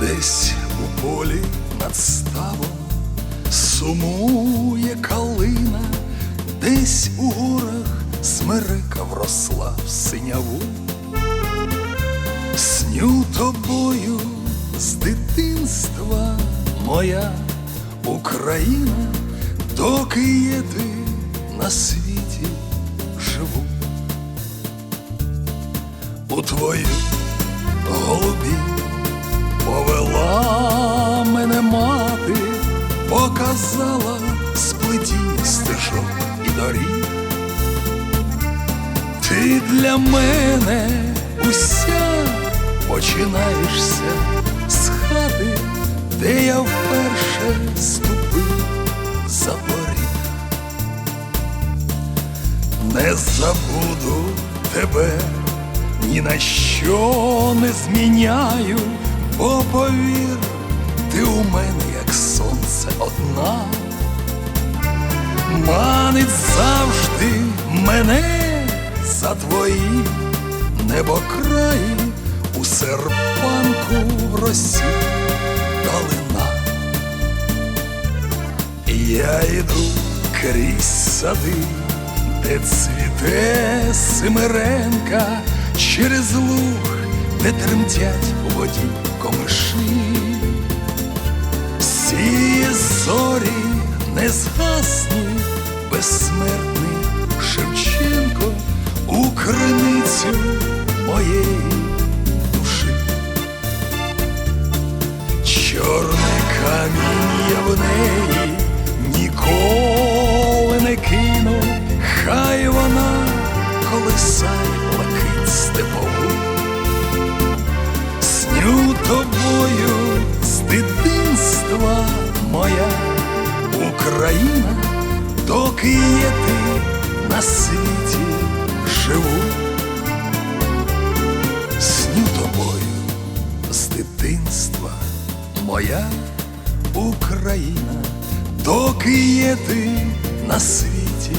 Десь у полі над ставом сумує калина, десь у горах смерека вросла в синяву. Сню тобою з дитинства моя Україна, доки є ти на світі У твою голубі Повела мене мати, показала сплетіння стежок і доріг. Ти для мене уся починаєшся з хати, де я вперше ступив за поріг. Не забуду тебе, ні на що не зміняю, бо повір, ти у мене, як сонце одна, манить завжди мене за твої небокраї у серпанку росі далина. Я йду крізь сади, де цвіте Семеренка, через луг, де тремтять у воді комиші. Всі зорі не згаснуть, безсмертний Шевченко у криницю моєї душі. Чорне каміння в неї ніколи колисає лакить степову. Сню тобою з дитинства моя Україна, доки є ти на світі живу. Сню тобою з дитинства моя Україна, доки є ти на світі